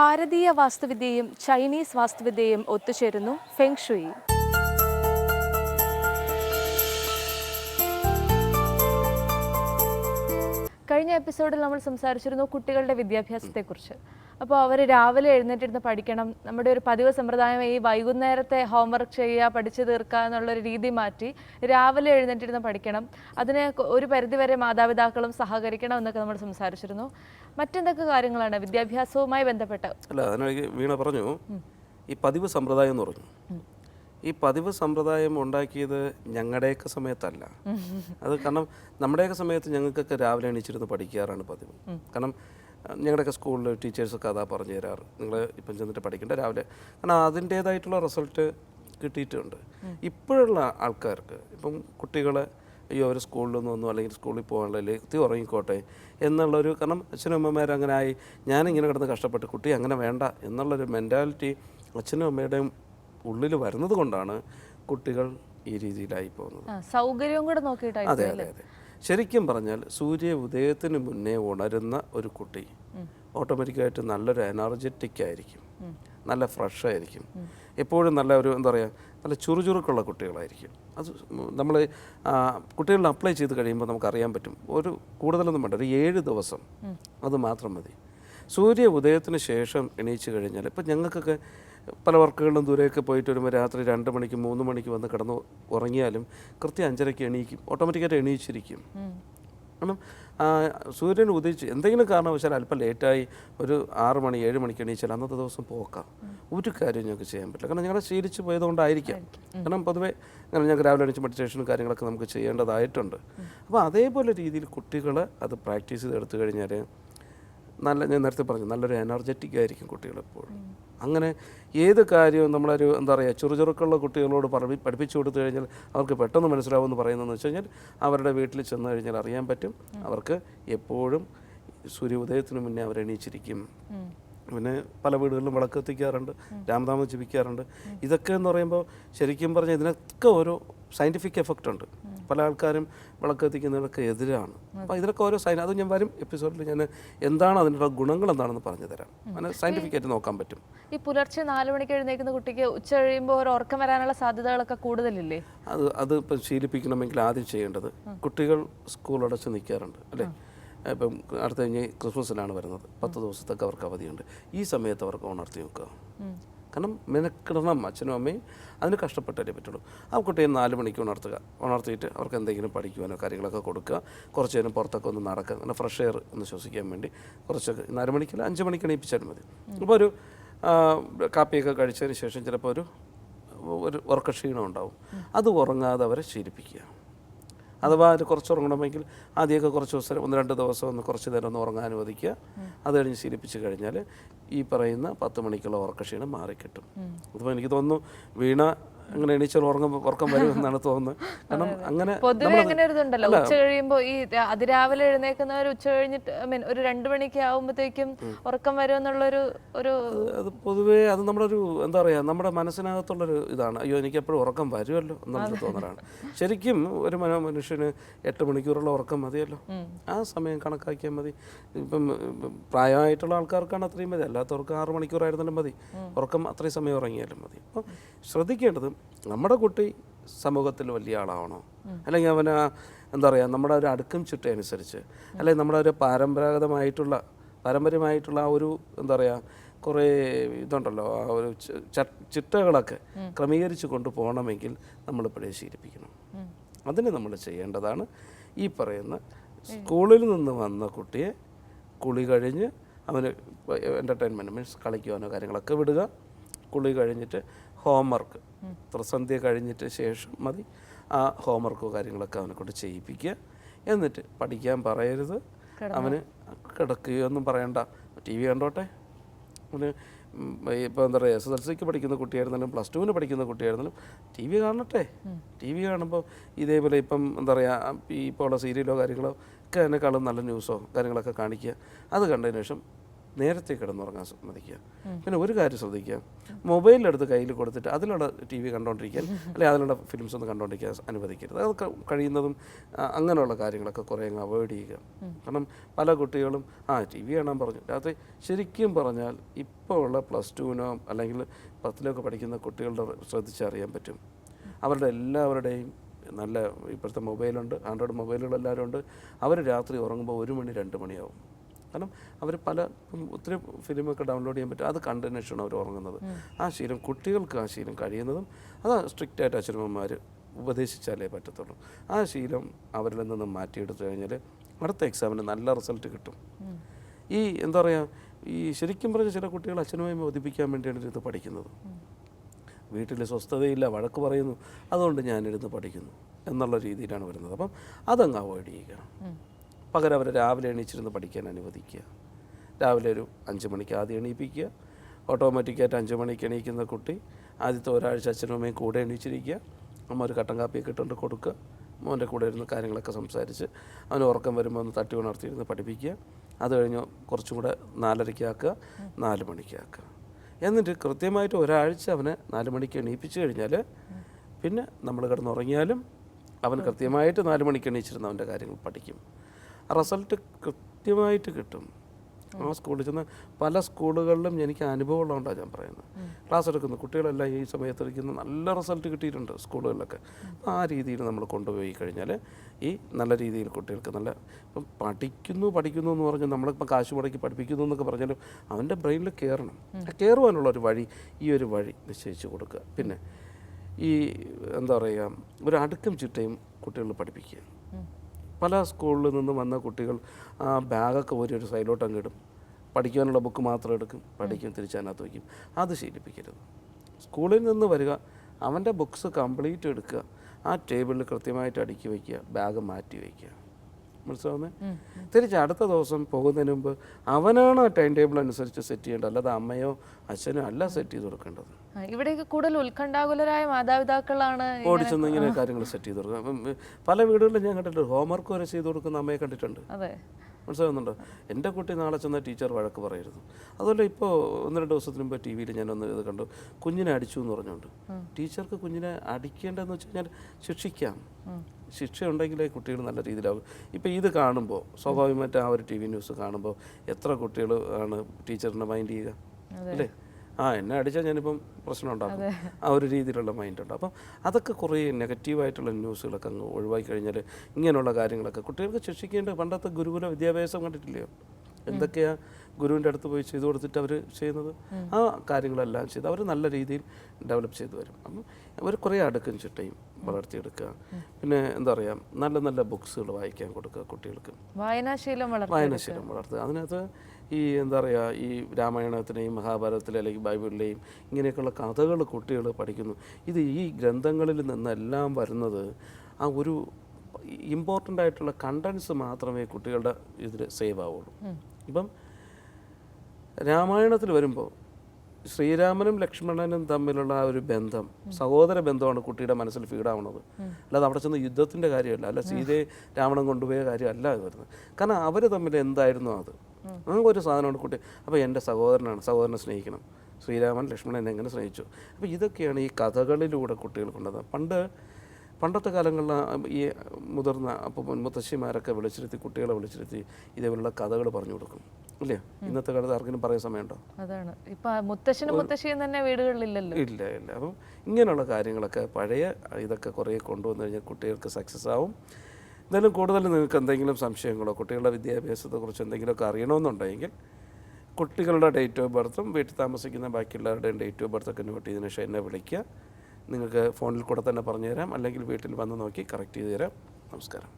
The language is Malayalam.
ഭാരതീയ വാസ്തുവിദ്യയും ചൈനീസ് വാസ്തുവിദ്യയും ഒത്തുചേരുന്നു ഫെങ് ഷുയി. കഴിഞ്ഞ എപ്പിസോഡിൽ നമ്മൾ സംസാരിച്ചിരുന്നു കുട്ടികളുടെ വിദ്യാഭ്യാസത്തെക്കുറിച്ച്. അപ്പോൾ അവർ രാവിലെ എഴുന്നേറ്റിരുന്ന് പഠിക്കണം. നമ്മുടെ ഒരു പതിവ് സമ്പ്രദായം ഈ വൈകുന്നേരത്തെ ഹോംവർക്ക് ചെയ്യുക പഠിച്ചു തീർക്കുക എന്നുള്ളൊരു രീതി മാറ്റി രാവിലെ എഴുന്നേറ്റിരുന്ന് പഠിക്കണം. അതിന് ഒരു പരിധിവരെ മാതാപിതാക്കളും സഹകരിക്കണം എന്നൊക്കെ നമ്മൾ സംസാരിച്ചിരുന്നു. മറ്റെന്തൊക്കെ കാര്യങ്ങളാണ് വിദ്യാഭ്യാസവുമായി ബന്ധപ്പെട്ട്? അല്ല അതിനിടയ്ക്ക് വീണ പറഞ്ഞു. ഈ പതിവ് സമ്പ്രദായം എന്ന് പറഞ്ഞു. ഈ പതിവ് സമ്പ്രദായം ഉണ്ടാക്കിയത് ഞങ്ങളുടെയൊക്കെ സമയത്തല്ല. അത് കാരണം നമ്മുടെയൊക്കെ സമയത്ത് ഞങ്ങൾക്കൊക്കെ രാവിലെ എണീച്ചിരുന്ന് പഠിക്കാറാണ് പതിവ്. കാരണം ഞങ്ങളുടെയൊക്കെ സ്കൂളിൽ ടീച്ചേഴ്സ് കഥ പറഞ്ഞു തരാറ്. നിങ്ങൾ ഇപ്പം ചെന്നിട്ട് പഠിക്കേണ്ട രാവിലെ. കാരണം അതിന്റേതായിട്ടുള്ള റിസൾട്ട് കിട്ടിയിട്ടുണ്ട്. ഇപ്പോഴുള്ള ആൾക്കാർക്ക് ഇപ്പം കുട്ടികളെ അയ്യോ അവർ സ്കൂളിലൊന്നും ഒന്നും അല്ലെങ്കിൽ സ്കൂളിൽ പോകാനുള്ള എത്തി ഉറങ്ങിക്കോട്ടെ എന്നുള്ളൊരു കാരണം അച്ഛനും അമ്മമാരും അങ്ങനെ ആയി ഞാനിങ്ങനെ കിടന്ന് കഷ്ടപ്പെട്ട് കുട്ടി അങ്ങനെ വേണ്ട എന്നുള്ളൊരു മെന്റാലിറ്റി അച്ഛനും അമ്മയുടെയും ഉള്ളിൽ വരുന്നത് കൊണ്ടാണ് കുട്ടികൾ ഈ രീതിയിലായി പോകുന്നത്. സൗകര്യവും കൂടെ അതെ അതെ അതെ. ശരിക്കും പറഞ്ഞാൽ സൂര്യ ഉദയത്തിന് മുന്നേ ഉണരുന്ന ഒരു കുട്ടി ഓട്ടോമാറ്റിക്കായിട്ട് നല്ലൊരു എനർജറ്റിക് ആയിരിക്കും. നല്ല ഫ്രഷ് ആയിരിക്കും. എപ്പോഴും നല്ല ഒരു എന്താ പറയുക നല്ല ചുറുചുറുക്കുള്ള കുട്ടികളായിരിക്കും. അത് നമ്മൾ കുട്ടികളിൽ അപ്ലൈ ചെയ്ത് കഴിയുമ്പോൾ നമുക്കറിയാൻ പറ്റും. ഒരു കൂടുതലൊന്നും വേണ്ട ഒരു ഏഴ് ദിവസം അത് മാത്രം മതി. സൂര്യ ഉദയത്തിന് ശേഷം എണീച്ച് കഴിഞ്ഞാൽ ഇപ്പം ഞങ്ങൾക്കൊക്കെ പല വർക്കുകളിലും ദൂരെയൊക്കെ പോയിട്ട് വരുമ്പോൾ രാത്രി രണ്ട് മണിക്ക് മൂന്ന് മണിക്ക് വന്ന് കിടന്ന് ഉറങ്ങിയാലും കൃത്യം അഞ്ചരയ്ക്ക് എണീക്കും. ഓട്ടോമാറ്റിക്കായിട്ട് എണീച്ചിരിക്കും. കാരണം സൂര്യൻ ഉദിച്ച് എന്തെങ്കിലും കാരണവശാൽ അല്പം ലേറ്റായി ഒരു ആറ് മണി ഏഴ് മണിക്ക് എണീച്ചാൽ അന്നത്തെ ദിവസം പോക്കാം. ഒരു കാര്യം ഞങ്ങൾക്ക് ചെയ്യാൻ പറ്റില്ല. കാരണം ഞങ്ങളെ ശീലിച്ച് പോയതുകൊണ്ടായിരിക്കാം. കാരണം പൊതുവേ അങ്ങനെ ഞങ്ങൾക്ക് രാവിലെ എണീച്ച് മെഡിറ്റേഷനും കാര്യങ്ങളൊക്കെ നമുക്ക് ചെയ്യേണ്ടതായിട്ടുണ്ട്. അപ്പോൾ അതേപോലെ രീതിയിൽ കുട്ടികൾ അത് പ്രാക്ടീസ് ചെയ്ത് എടുത്തു കഴിഞ്ഞാൽ നല്ല ഞാൻ നേരത്തെ പറഞ്ഞു നല്ലൊരു എനർജറ്റിക് ആയിരിക്കും കുട്ടികൾ എപ്പോഴും. അങ്ങനെ ഏത് കാര്യവും നമ്മളൊരു എന്താ പറയുക ചുറുചുറുക്കുള്ള കുട്ടികളോട് പറഞ്ഞ് പഠിപ്പിച്ചു കൊടുത്തു കഴിഞ്ഞാൽ അവർക്ക് പെട്ടെന്ന് മനസ്സിലാവുമെന്ന് പറയുന്നതെന്ന് വെച്ച് കഴിഞ്ഞാൽ അവരുടെ വീട്ടിൽ ചെന്ന് കഴിഞ്ഞാൽ അറിയാൻ പറ്റും. അവർക്ക് എപ്പോഴും സൂര്യോദയത്തിന് മുന്നേ അവർ എണീച്ചിരിക്കും. പിന്നെ പല വീടുകളിലും വിളക്ക് എത്തിക്കാറുണ്ട് രാമനാമം ജപിക്കാറുണ്ട്. ഇതൊക്കെ എന്ന് പറയുമ്പോൾ ശരിക്കും പറഞ്ഞാൽ ഇതിനൊക്കെ ഓരോ സയന്റിഫിക് എഫക്റ്റ് ഉണ്ട്. പല ആൾക്കാരും വിളക്ക് എത്തിക്കുന്നതിനൊക്കെ എതിരാണ്. അപ്പോൾ ഇതിനൊക്കെ ഓരോ സൈൻ അത് ഞാൻ വരും എപ്പിസോഡിൽ ഞാൻ എന്താണ് അതിനുള്ള ഗുണങ്ങൾ എന്താണെന്ന് പറഞ്ഞു തരാം. അങ്ങനെ സയന്റിഫിക് ആയിട്ട് നോക്കാൻ പറ്റും. ഈ പുലർച്ചെ നാല് മണിക്ക് എഴുന്നേൽക്കുന്ന കുട്ടിക്ക് ഉച്ച കഴിയുമ്പോൾ ഒരു ഉറക്കം വരാനുള്ള സാധ്യതകളൊക്കെ കൂടുതലില്ലേ? അത് അത് ഇപ്പം ശീലിപ്പിക്കണമെങ്കിൽ ആദ്യം ചെയ്യേണ്ടത് കുട്ടികൾ സ്കൂൾ അടച്ച് നിൽക്കാറുണ്ട് അല്ലേ? ഇപ്പം അടുത്ത കഴിഞ്ഞ് ക്രിസ്മസിലാണ് വരുന്നത്. പത്ത് ദിവസത്തൊക്കെ അവർക്ക് അവധിയുണ്ട്. ഈ സമയത്ത് അവർക്ക് ഉണർത്തി വെക്കുക. കാരണം മെനക്കിടണം അച്ഛനും അമ്മയും. അതിന് കഷ്ടപ്പെട്ടാലേ പറ്റുള്ളൂ. ആ കുട്ടിയെ നാല് മണിക്ക് ഉണർത്തുക. ഉണർത്തിയിട്ട് അവർക്ക് എന്തെങ്കിലും പഠിക്കുവാനോ കാര്യങ്ങളൊക്കെ കൊടുക്കുക. കുറച്ച് നേരം പുറത്തൊക്കെ ഒന്ന് നടക്കുക. അങ്ങനെ ഫ്രഷ് എയർ ഒന്ന് ശ്വസിക്കാൻ വേണ്ടി കുറച്ചൊക്കെ നാല് മണിക്കല്ല അഞ്ച് മണിക്ക് എണീപ്പിച്ചാൽ മതി. അപ്പോൾ ഒരു കാപ്പിയൊക്കെ കഴിച്ചതിന് ശേഷം ചിലപ്പോൾ ഒരു ഒരു ഉറക്കക്ഷീണം ഉണ്ടാവും. അത് ഉറങ്ങാതെ അവരെ ശീലിപ്പിക്കുക. അഥവാ അതിൽ കുറച്ച് ഉറങ്ങണമെങ്കിൽ ആദ്യമൊക്കെ കുറച്ച് ദിവസം ഒന്ന് രണ്ട് ദിവസം ഒന്ന് കുറച്ച് നേരം ഒന്ന് ഉറങ്ങാൻ അനുവദിക്കുക. അത് കഴിഞ്ഞ് ശീലിപ്പിച്ച് കഴിഞ്ഞാൽ ഈ പറയുന്ന പത്ത് മണിക്കുള്ള ഉറക്കക്ഷീണം മാറിക്കിട്ടും. അപ്പോൾ എനിക്ക് തോന്നുന്നു വീണ അങ്ങനെ എണീച്ചാൽ ഉറങ്ങും ഉറക്കം വരുമെന്നാണ് തോന്നുന്നത്. കാരണം അങ്ങനെ പൊതുവെ അങ്ങനെ ഒരു ഇതുണ്ടല്ലോ. ഉച്ച കഴിയുമ്പോൾ ഈ അതിരാവിലെ എഴുന്നേക്കുന്നവർ ഉച്ച കഴിഞ്ഞിട്ട് ഐ മീൻ ഒരു രണ്ട് മണിക്ക് ആകുമ്പോഴത്തേക്കും ഉറക്കം വരുമെന്നുള്ളൊരു ഒരു അത് പൊതുവേ അത് നമ്മുടെ ഒരു എന്താ പറയുക നമ്മുടെ മനസ്സിനകത്തുള്ളൊരു ഇതാണ്. അയ്യോ എനിക്ക് എപ്പോഴും ഉറക്കം വരുമല്ലോ എന്നുള്ളൊരു തോന്നലാണ്. ശരിക്കും ഒരു മന- മനുഷ്യന് എട്ട് മണിക്കൂറുള്ള ഉറക്കം മതിയല്ലോ. ആ സമയം കണക്കാക്കിയാൽ മതി. ഇപ്പം പ്രായമായിട്ടുള്ള ആൾക്കാർക്കാണ് അത്രയും മതി. അല്ലാത്തവർക്ക് ആറ് മണിക്കൂറായിരുന്നാലും മതി. ഉറക്കം അത്രയും സമയം ഉറങ്ങിയാലും മതി. അപ്പം ശ്രദ്ധിക്കേണ്ടത് നമ്മുടെ കുട്ടി സമൂഹത്തിൽ വലിയ ആളാവണോ? അല്ലെങ്കിൽ അവന് എന്താ പറയുക നമ്മുടെ ഒരു അടുക്കും ചുറ്റനുസരിച്ച് അല്ലെങ്കിൽ നമ്മുടെ ഒരു പരമ്പരാഗതമായിട്ടുള്ള പാരമ്പര്യമായിട്ടുള്ള ആ ഒരു എന്താ പറയുക കുറേ ഇതുണ്ടല്ലോ ആ ഒരു ചിട്ടകളൊക്കെ ക്രമീകരിച്ച് കൊണ്ടുപോകണമെങ്കിൽ നമ്മളിപ്പോഴേ ശീലിപ്പിക്കണം. അതിന് നമ്മൾ ചെയ്യേണ്ടതാണ് ഈ പറയുന്ന സ്കൂളിൽ നിന്ന് വന്ന കുട്ടിയെ കുളി കഴിഞ്ഞ് അവന് എന്റർടൈൻമെന്റ് മീൻസ് കളിക്കുവാനോ കാര്യങ്ങളൊക്കെ വിടുക. കുളി കഴിഞ്ഞിട്ട് ഹോംവർക്ക്. ത്രസന്ധ്യ കഴിഞ്ഞിട്ട് ശേഷം മതി. ആ ഹോംവർക്കോ കാര്യങ്ങളൊക്കെ അവനെ കൊണ്ട് ചെയ്യിപ്പിക്കുക. എന്നിട്ട് പഠിക്കാൻ പറയരുത്. അവന് കിടക്കുകയൊന്നും പറയണ്ട. ടി വി കണ്ടോട്ടെ. അവന് ഇപ്പോൾ എന്താ പറയുക എസ് എസ് എൽ സിക്ക് പഠിക്കുന്ന കുട്ടിയായിരുന്നാലും പ്ലസ് ടുവിന് പഠിക്കുന്ന കുട്ടിയായിരുന്നാലും ടി വി കാണട്ടെ. ടി വി കാണുമ്പോൾ ഇതേപോലെ ഇപ്പം എന്താ പറയുക ഇപ്പോൾ ഉള്ള സീരിയലോ കാര്യങ്ങളോ ഒക്കെ അതിനേക്കാളും നല്ല ന്യൂസോ കാര്യങ്ങളൊക്കെ കാണിക്കുക. അത് കണ്ടതിന് ശേഷം നേരത്തെ കിടന്നുറങ്ങാൻ സമ്മതിക്കുക. പിന്നെ ഒരു കാര്യം ശ്രദ്ധിക്കുക. മൊബൈലെടുത്ത് കയ്യിൽ കൊടുത്തിട്ട് അതിലുള്ള ടി വി കണ്ടുകൊണ്ടിരിക്കാൻ അല്ലെങ്കിൽ അതിലുള്ള ഫിലിംസ് ഒന്നും കണ്ടുകൊണ്ടിരിക്കാൻ അനുവദിക്കരുത്. അതൊക്കെ കഴിയുന്നതും അങ്ങനെയുള്ള കാര്യങ്ങളൊക്കെ കുറേ അങ്ങ് അവോയ്ഡ് ചെയ്യുക. കാരണം പല കുട്ടികളും ആ ടി വി കാണാൻ പറഞ്ഞു. രാത്രി ശരിക്കും പറഞ്ഞാൽ ഇപ്പോൾ ഉള്ള പ്ലസ് ടുവിനോ അല്ലെങ്കിൽ പത്തിലൊക്കെ പഠിക്കുന്ന കുട്ടികളുടെ ശ്രദ്ധിച്ചറിയാൻ പറ്റും. അവരുടെ എല്ലാവരുടെയും നല്ല ഇപ്പോഴത്തെ മൊബൈലുണ്ട് ആൻഡ്രോയിഡ് മൊബൈലുകളെല്ലാവരും ഉണ്ട് അവർ രാത്രി ഉറങ്ങുമ്പോൾ ഒരു മണി രണ്ട് മണിയാവും. കാരണം അവർ പല ഒത്തിരി ഫിലിമൊക്കെ ഡൗൺലോഡ് ചെയ്യാൻ പറ്റും. അത് കണ്ടതിനുശേഷമാണ് അവർ ഉറങ്ങുന്നത്. ആ ശീലം കുട്ടികൾക്ക് ആ ശീലം കഴിയുന്നതും അത് സ്ട്രിക്റ്റ് ആയിട്ട് അച്ഛനമ്മമാർ ഉപദേശിച്ചാലേ പറ്റത്തുള്ളൂ. ആ ശീലം അവരിൽ നിന്ന് മാറ്റിയെടുത്തു കഴിഞ്ഞാൽ അടുത്ത എക്സാമിന് നല്ല റിസൾട്ട് കിട്ടും. ഈ എന്താ പറയുക ഈ ശരിക്കും പറഞ്ഞ ചില കുട്ടികൾ അച്ഛനുമായി ബോധിപ്പിക്കാൻ വേണ്ടിയാണ് ഇത് പഠിക്കുന്നത്. വീട്ടിൽ സ്വസ്ഥതയില്ല വഴക്ക് പറയുന്നു. അതുകൊണ്ട് ഞാനിരുന്ന് പഠിക്കുന്നു എന്നുള്ള രീതിയിലാണ് വരുന്നത്. അപ്പം അതങ്ങ് അവോയ്ഡ് ചെയ്യുക. പകരം അവരെ രാവിലെ എണീച്ചിരുന്ന് പഠിക്കാൻ അനുവദിക്കുക. രാവിലെ ഒരു അഞ്ച് മണിക്ക് ആദ്യം എണീപ്പിക്കുക. ഓട്ടോമാറ്റിക്കായിട്ട് അഞ്ച് മണിക്ക് എണീക്കുന്ന കുട്ടി ആദ്യത്തെ ഒരാഴ്ച അച്ഛനും അമ്മയും കൂടെ എണീച്ചിരിക്കുക. അമ്മ ഒരു കട്ടൻ കാപ്പിയൊക്കെ ഇട്ടുകൊണ്ട് കൊടുക്കുക. മോന്റെ കൂടെ ഇരുന്ന് കാര്യങ്ങളൊക്കെ സംസാരിച്ച് അവന് ഉറക്കം വരുമ്പോൾ ഒന്ന് തട്ടി ഉണർത്തിയിരുന്ന് പഠിപ്പിക്കുക. അത് കഴിഞ്ഞ് കുറച്ചും കൂടെ നാലരയ്ക്കാക്കുക നാല് മണിക്കാക്കുക എന്നിട്ട് കൃത്യമായിട്ട് ഒരാഴ്ച അവനെ നാല് മണിക്ക് എണീപ്പിച്ച് കഴിഞ്ഞാൽ പിന്നെ നമ്മൾ കിടന്നുറങ്ങിയാലും അവൻ കൃത്യമായിട്ട് നാല് മണിക്ക് എണീച്ചിരുന്ന് അവന്റെ കാര്യങ്ങൾ പഠിക്കും. റിസൾട്ട് കൃത്യമായിട്ട് കിട്ടും. ആ സ്കൂളിൽ ചെന്ന് പല സ്കൂളുകളിലും എനിക്ക് അനുഭവമുള്ളതുകൊണ്ടാണ് ഞാൻ പറയുന്നത്. ക്ലാസ് എടുക്കുന്നു കുട്ടികളെല്ലാം ഈ സമയത്ത് എടുക്കുന്ന നല്ല റിസൾട്ട് കിട്ടിയിട്ടുണ്ട് സ്കൂളുകളിലൊക്കെ. ആ രീതിയിൽ നമ്മൾ കൊണ്ടുപോയി കഴിഞ്ഞാൽ ഈ നല്ല രീതിയിൽ കുട്ടികൾക്ക് നല്ല ഇപ്പം പഠിക്കുന്നു പഠിക്കുന്നു എന്ന് പറഞ്ഞാൽ നമ്മളിപ്പോൾ കാശ് മുടക്കി പഠിപ്പിക്കുന്നു എന്നൊക്കെ പറഞ്ഞാലും അവന്റെ ബ്രെയിനിൽ കയറണം. കയറുവാനുള്ള ഒരു വഴി ഈ ഒരു വഴി നിശ്ചയിച്ച് കൊടുക്കുക. പിന്നെ ഈ എന്താ പറയുക ഒരു അടുക്കും ചിട്ടയും കുട്ടികളിൽ പഠിപ്പിക്കുക. പല സ്കൂളിൽ നിന്നും വന്ന കുട്ടികൾ ആ ബാഗൊക്കെ ഒരു ഒരു സൈഡിലോട്ട് അങ്ങ് ഇടും. പഠിക്കാനുള്ള ബുക്ക് മാത്രം എടുക്കും. പഠിക്കും തിരിച്ചതിനകത്ത് വയ്ക്കും. അത് ശീലിപ്പിക്കരുത്. സ്കൂളിൽ നിന്ന് വരിക അവന്റെ ബുക്ക്സ് കംപ്ലീറ്റ് എടുക്കുക ആ ടേബിളിൽ കൃത്യമായിട്ട് അടുക്കി വയ്ക്കുക ബാഗ് മാറ്റി വയ്ക്കുക. മനസ്സിലാവുന്നേ തിരിച്ച് അടുത്ത ദിവസം പോകുന്നതിന് മുമ്പ് അവനാണ് ടൈം ടേബിൾ അനുസരിച്ച് സെറ്റ് ചെയ്യേണ്ടത്. അല്ലാതെ അമ്മയോ അച്ഛനോ അല്ല സെറ്റ് ചെയ്ത് കൊടുക്കേണ്ടത്. ഇവിടെ ഇവിടെയൊക്കെ കൂടുതൽ ഉത്കണ്ഠാകുലരായ മാതാപിതാക്കളാണ് ഓടിച്ചെന്ന് ഇങ്ങനെ കാര്യങ്ങൾ സെറ്റ് ചെയ്ത് കൊടുക്കുക പല വീടുകളിലും ഞാൻ കണ്ടിട്ടുണ്ട്. ഹോംവർക്ക് വരെ ചെയ്ത് കൊടുക്കുന്ന അമ്മയെ കണ്ടിട്ടുണ്ട്. അതെ. മനസ്സിലാകുന്നുണ്ടോ എന്റെ കുട്ടി നാളെ ചെന്ന ടീച്ചർ വഴക്ക് പറയരുത്. അതുപോലെ ഇപ്പോൾ ഒന്ന് രണ്ട് ദിവസത്തിന് മുമ്പ് ടി വിയിൽ ഞാനൊന്ന് ഇത് കണ്ടു. കുഞ്ഞിനെ അടിച്ചു എന്ന് പറഞ്ഞുകൊണ്ട്. ടീച്ചർക്ക് കുഞ്ഞിനെ അടിക്കേണ്ടതെന്ന് വെച്ച് കഴിഞ്ഞാൽ ശിക്ഷിക്കാം. ശിക്ഷ ഉണ്ടെങ്കിലേ കുട്ടികൾ നല്ല രീതിയിലാവും. ഇപ്പോൾ ഇത് കാണുമ്പോൾ സ്വാഭാവികമായിട്ട് ആ ഒരു ടി വി ന്യൂസ് കാണുമ്പോൾ എത്ര കുട്ടികൾ ആണ് ടീച്ചറിനെ മൈൻഡ് ചെയ്യുക? അല്ലേ? ആ എന്നെ അടിച്ചാൽ ഞാനിപ്പം പ്രശ്നം ഉണ്ടാക്കും. ആ ഒരു രീതിയിലുള്ള മൈൻഡ് ഉണ്ട്. അപ്പം അതൊക്കെ കുറേ നെഗറ്റീവായിട്ടുള്ള ന്യൂസുകളൊക്കെ അങ്ങ് ഒഴിവാക്കി കഴിഞ്ഞാൽ ഇങ്ങനെയുള്ള കാര്യങ്ങളൊക്കെ കുട്ടികൾക്ക് ശിക്ഷിക്കേണ്ട പണ്ടത്തെ ഗുരുകുല വിദ്യാഭ്യാസം കണ്ടിട്ടില്ലയോ? എന്തൊക്കെയാ ഗുരുവിന്റെ അടുത്ത് പോയി ചെയ്തു കൊടുത്തിട്ട് അവർ ചെയ്യുന്നത്? ആ കാര്യങ്ങളെല്ലാം ചെയ്ത് അവർ നല്ല രീതിയിൽ ഡെവലപ്പ് ചെയ്തു വരും. അപ്പം അവർ കുറേ അടുക്കും ചിട്ടയും വളർത്തിയെടുക്കുക. പിന്നെ എന്താ പറയുക നല്ല നല്ല ബുക്സുകൾ വായിക്കാൻ കൊടുക്കുക കുട്ടികൾക്ക്. വായനാശീലം വളർത്തുക വായനാശീലം വളർത്തുക. അതിനകത്ത് ഈ എന്താ പറയുക ഈ രാമായണത്തിലെയും മഹാഭാരതത്തിലെ അല്ലെങ്കിൽ ബൈബിളിലെയും ഇങ്ങനെയൊക്കെയുള്ള കഥകൾ കുട്ടികൾ പഠിക്കുന്നു. ഇത് ഈ ഗ്രന്ഥങ്ങളിൽ നിന്നെല്ലാം വരുന്നത് ആ ഒരു ഇമ്പോർട്ടന്റ് ആയിട്ടുള്ള കണ്ടൻസ് മാത്രമേ കുട്ടികളുടെ ഇതിൽ സേവ് ആവുള്ളൂ. ഇപ്പം രാമായണത്തിൽ വരുമ്പോൾ ശ്രീരാമനും ലക്ഷ്മണനും തമ്മിലുള്ള ആ ഒരു ബന്ധം സഹോദര ബന്ധമാണ് കുട്ടിയുടെ മനസ്സിൽ ഫീഡാവുന്നത് അല്ലാതെ അവിടെ ചെന്ന് യുദ്ധത്തിന്റെ കാര്യമല്ല അല്ല സീതയെ രാവണൻ കൊണ്ടുപോയ കാര്യമല്ല ഇത് വരുന്നത്. കാരണം അവർ തമ്മിൽ എന്തായിരുന്നു അത്? ഒരു സാധനമാണ് കുട്ടി. അപ്പോൾ എന്റെ സഹോദരനാണ് സഹോദരനെ സ്നേഹിക്കണം. ശ്രീരാമൻ ലക്ഷ്മണൻ എങ്ങനെ സ്നേഹിച്ചു? അപ്പോൾ ഇതൊക്കെയാണ് ഈ കഥകളിലൂടെ കുട്ടികൾ കൊണ്ടുവന്നത് പണ്ട് പണ്ടത്തെ കാലങ്ങളിൽ ഈ മുതിർന്ന അപ്പോൾ മുത്തശ്ശിമാരൊക്കെ വിളിച്ചിരുത്തി കുട്ടികളെ വിളിച്ചിരുത്തി ഇതേപോലുള്ള കഥകൾ പറഞ്ഞു കൊടുക്കും. ഇല്ലേ? ഇന്നത്തെ കാലത്ത് ആർക്കെങ്കിലും പറയാൻ സമയമുണ്ടോ? അതാണ്. ഇപ്പൊ മുത്തശ്ശനും മുത്തശ്ശിയും തന്നെ വീടുകളിലില്ലല്ലോ. ഇല്ല ഇല്ല. അപ്പം ഇങ്ങനെയുള്ള കാര്യങ്ങളൊക്കെ പഴയ ഇതൊക്കെ കുറേ കൊണ്ടുവന്നു കഴിഞ്ഞാൽ കുട്ടികൾക്ക് സക്സസ് ആവും. എന്തായാലും കൂടുതൽ നിങ്ങൾക്ക് എന്തെങ്കിലും സംശയങ്ങളോ കുട്ടികളുടെ വിദ്യാഭ്യാസത്തെക്കുറിച്ച് എന്തെങ്കിലുമൊക്കെ അറിയണമെന്നുണ്ടെങ്കിൽ കുട്ടികളുടെ ഡേറ്റ് ഓഫ് ബർത്തും വീട്ടിൽ താമസിക്കുന്ന ബാക്കിയുള്ളവരുടെയും ഡേറ്റ് ഓഫ് ബർത്തൊക്കെ നോട്ട് ചെയ്തതിനു ശേഷം എന്നെ വിളിക്കുക. നിങ്ങൾക്ക് ഫോണിൽ കൂടെ തന്നെ പറഞ്ഞുതരാം. അല്ലെങ്കിൽ വീട്ടിൽ വന്ന് നോക്കി കറക്റ്റ് ചെയ്തു തരാം നമസ്കാരം.